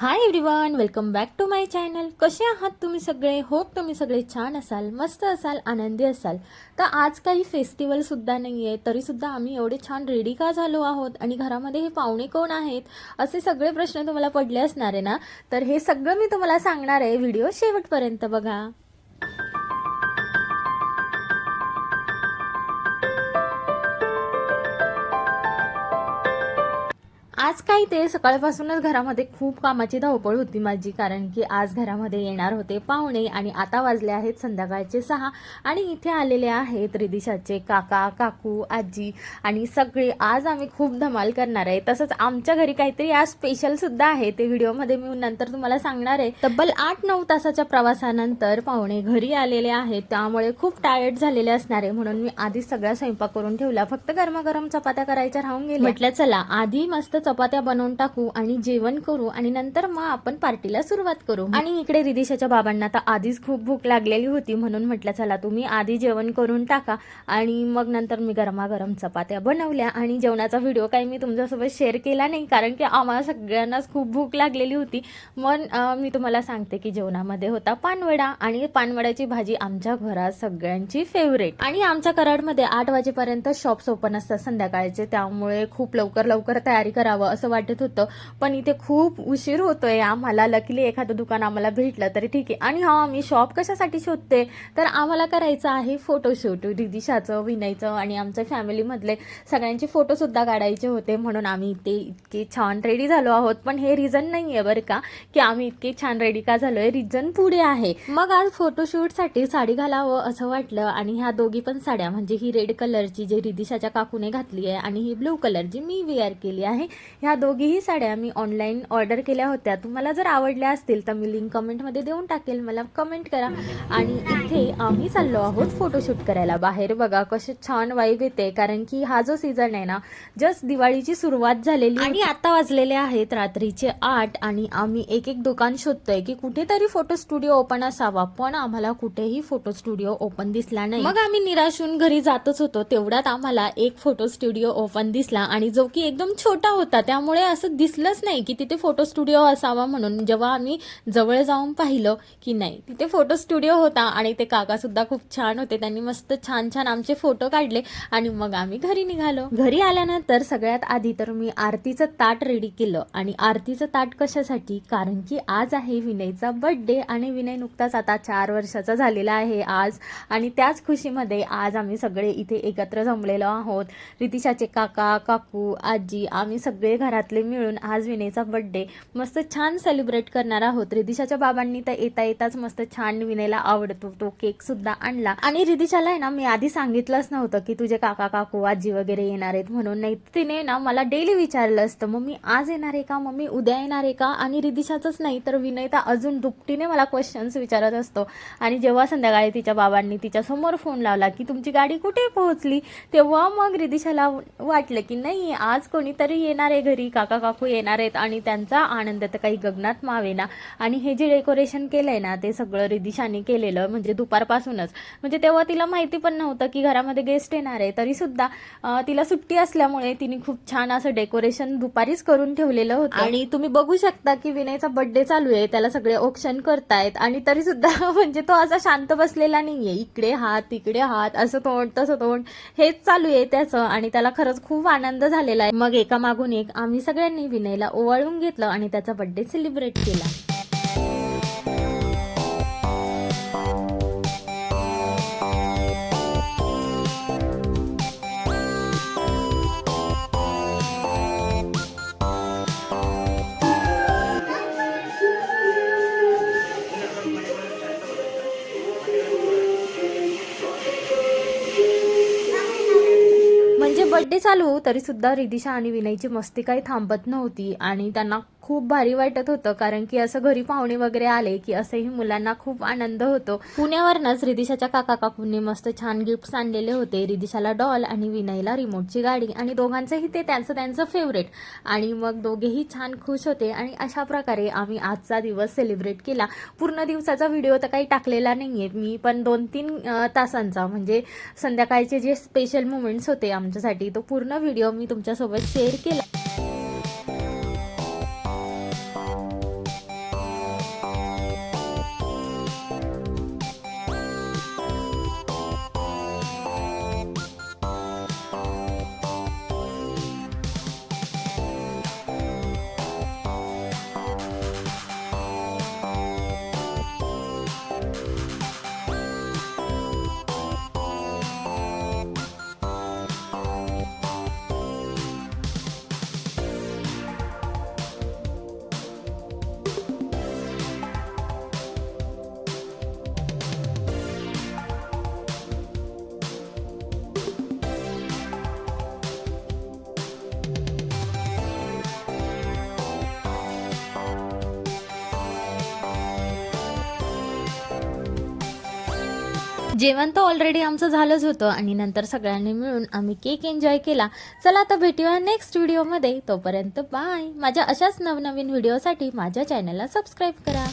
Hi everyone welcome back to my channel कसे आहात तुम्ही सगळे? होप तुम्ही सगळे छान असाल मस्त असाल आनंदी असाल. तर आज काही फेस्टिवलसुद्धा नाही आहे तरीसुद्धा आम्ही एवढे छान रेडी का झालो आहोत? आणि घरामध्ये हे पाहुणे कोण आहेत? असे सगळे प्रश्न तुम्हाला पडले असणार आहे ना? तर हे सगळं मी तुम्हाला सांगणार आहे व्हिडिओ शेवटपर्यंत बघा. आज काय ते सकाळपासूनच घरामध्ये खूप कामाची धावपळ होती माझी कारण की आज घरामध्ये येणार होते पाहुणे आणि आता वाजले आहेत संध्याकाळचे सहा आणि इथे आलेले आहेत रिदिशाचे काका काकू आजी आणि सगळे. आज आम्ही खूप धमाल करणार आहे. तसंच आमच्या घरी काहीतरी आज स्पेशल सुद्धा आहे. ते व्हिडिओमध्ये मी नंतर तुम्हाला सांगणार आहे. तब्बल आठ नऊ तासाच्या प्रवासानंतर पाहुणे घरी आलेले आहेत. त्यामुळे खूप टायर्ड झालेले असणार आहे. म्हणून मी आधीच सगळा स्वयंपाक करून ठेवला. फक्त गरमागरम चपात्या करायच्या राहून गेले म्हटलं चला आधी मस्त चपात्या बनवून टाकू आणि जेवण करू आणि नंतर मग आपण पार्टीला सुरुवात करू. आणि इकडे रिदिशाच्या बाबांना तर आधीच खूप भूक लागलेली होती म्हणून म्हटलं चला तुम्ही आधी जेवण करून टाका. आणि मग नंतर मी गरमागरम चपात्या बनवल्या आणि जेवणाचा व्हिडिओ काही मी तुमच्यासोबत शेअर केला नाही कारण की आम्हाला सगळ्यांनाच खूप भूक लागलेली होती. मग मी तुम्हाला सांगते की जेवणामध्ये होता पानवडा आणि पानवड्याची भाजी आमच्या घरात सगळ्यांची फेवरेट आणि आमच्या कराडमध्ये आठ वाजेपर्यंत शॉप्स ओपन असतात संध्याकाळचे त्यामुळे खूप लवकर लवकर तयारी करावं असं वाटत होतं. पण इथे खूप उशीर होतोय. आम्हाला लकीली एखादं दुकान आम्हाला भेटलं तरी ठीक आहे. आणि हा आम्ही शॉप कशासाठी शोधते? तर आम्हाला करायचं आहे फोटोशूट रिदिशाचं विनयचं आणि आमच्या फॅमिलीमधले सगळ्यांचे फोटोसुद्धा काढायचे होते. म्हणून आम्ही इथे इतके छान रेडी झालो आहोत. पण हे रिझन नाही आहे बरं का की आम्ही इतके छान रेडी का झालोय. रिझन पुढे आहे. मग आज फोटोशूटसाठी साडी घालावं असं वाटलं आणि ह्या दोघी पण साड्या म्हणजे ही रेड कलरची जी रिदिशाच्या काकूने घातली आहे आणि ही ब्लू कलर जी मी वेअर केली आहे ह्या दोघीही साड्या मी ऑनलाईन ऑर्डर केल्या होत्या. तुम्हाला जर आवडल्या असतील तर मी लिंक कमेंटमध्ये देऊन टाकेल. मला कमेंट करा. आणि इथे आम्ही चाललो आहोत फोटोशूट करायला. बाहेर बघा कसे छान वाईब येते. कारण की हा जो सीझन आहे ना जस्ट दिवाळीची सुरुवात झालेली आणि आता वाजलेले आहेत रात्रीचे आठ आणि आम्ही एक एक दुकान शोधतोय की कुठेतरी फोटो स्टुडिओ ओपन असावा. पण आम्हाला कुठेही फोटो स्टुडिओ ओपन दिसला नाही. मग आम्ही निराशून घरी जातच होतो. तेवढ्यात आम्हाला एक फोटो स्टुडिओ ओपन दिसला. आणि जो की एकदम छोटा होता त्यामुळे असं दिसलंच नाही की तिथे फोटो स्टुडिओ असावा म्हणून जेव्हा आम्ही जवळ जाऊन पाहिलं की नाही. तिथे फोटो स्टुडिओ होता आणि ते काकासुद्धा खूप छान होते. त्यांनी मस्त छान छान आमचे फोटो काढले आणि मग आम्ही घरी निघालो. घरी आल्यानंतर सगळ्यात आधी तर मी आरतीचं ताट रेडी केलं आणि आरतीचं ताट कशासाठी? कारण की आज आहे विनयचा बर्थडे आणि विनय नुकताच आता चार वर्षाचा झालेला आहे आज आणि त्याच खुशीमध्ये आज आम्ही सगळे इथे एकत्र जमलेलो आहोत. रितिशाचे काका काकू आजी आम्ही सगळे घरातले मिळून आज विनयचा बर्थडे मस्त छान सेलिब्रेट करणार आहोत. रिदिशाच्या बाबांनी तर येता येताच मस्त छान विनयला आवडतो. तो केक सुद्धा आणला. आणि रिदिशाला आहे ना मी आधी सांगितलंच नव्हतं की तुझे काका काकू आजी वगैरे येणार आहेत म्हणून. नाही तिने ना मला डेली विचारलं असतं मग मी आज येणार आहे का? मग मी उद्या येणार आहे का? आणि रिदिशाचंच नाही तर विनय तर अजून दुपटीने मला क्वेश्चन्स विचारत असतो. आणि जेव्हा संध्याकाळी तिच्या बाबांनी तिच्या समोर फोन लावला की तुमची गाडी कुठे पोहोचली? तेव्हा मग रिदिशाला वाटलं की नाही आज कोणीतरी येणार आहे घरी काका काकू येणार आहेत आणि त्यांचा आनंद तर काही गगनात मावेना. आणि हे जे डेकोरेशन केलंय ना ते सगळं रिदिशाने केलेलं म्हणजे दुपारपासूनच. म्हणजे तेव्हा तिला माहिती पण नव्हतं की घरामध्ये गेस्ट येणार आहे तरी सुद्धा तिला सुट्टी असल्यामुळे तिने खूप छान असं डेकोरेशन दुपारीच करून ठेवलेलं होतं. आणि तुम्ही बघू शकता की विनयचा बर्थडे चालू आहे त्याला सगळे ऑप्शन करतायत आणि तरी सुद्धा म्हणजे तो असा शांत बसलेला नाहीये. इकडे हात तिकडे हात असं तोंड तसं तोंड. हेच चालू आहे त्याचं आणि त्याला खरंच खूप आनंद झालेला आहे. मग एका मागून एक आम्ही सगळ्यांनी विनयला ओवाळून घेतलं आणि त्याचा बर्थडे सेलिब्रेट केला. म्हणजे बर्थडे चालू हो, तरी सुद्धा रिदिशा आणि विनयची मस्ती काही थांबत नव्हती आणि त्यांना खूप भारी वाटत होतं कारण की असं घरी पाहुणे वगैरे आले की असंही मुलांना खूप आनंद होतो. पुण्यावरनच रिदिशाच्या काका काकूंनी मस्त छान गिफ्ट्स आणलेले होते. रिदिशाला डॉल आणि विनयला रिमोटची गाडी आणि दोघांचंही ते त्यांचं त्यांचं फेवरेट आणि मग दोघेही छान खुश होते आणि अशा प्रकारे आम्ही आजचा दिवस सेलिब्रेट केला. पूर्ण दिवसाचा व्हिडिओ तर काही टाकलेला नाही आहे मी पण दोन तीन तासांचा म्हणजे संध्याकाळचे जे स्पेशल मुमेंट्स होते आमच्यासाठी तो पूर्ण व्हिडिओ मी तुमच्यासोबत शेअर केला. जेवण तर ऑलरेडी आमचं झालंच होतं आणि नंतर सगळ्यांनी मिळून आम्ही केक एन्जॉय केला. चला आता भेटूया नेक्स्ट व्हिडिओमध्ये तोपर्यंत बाय माझ्या अशाच नवनवीन व्हिडिओसाठी माझ्या चॅनलला सबस्क्राईब करा.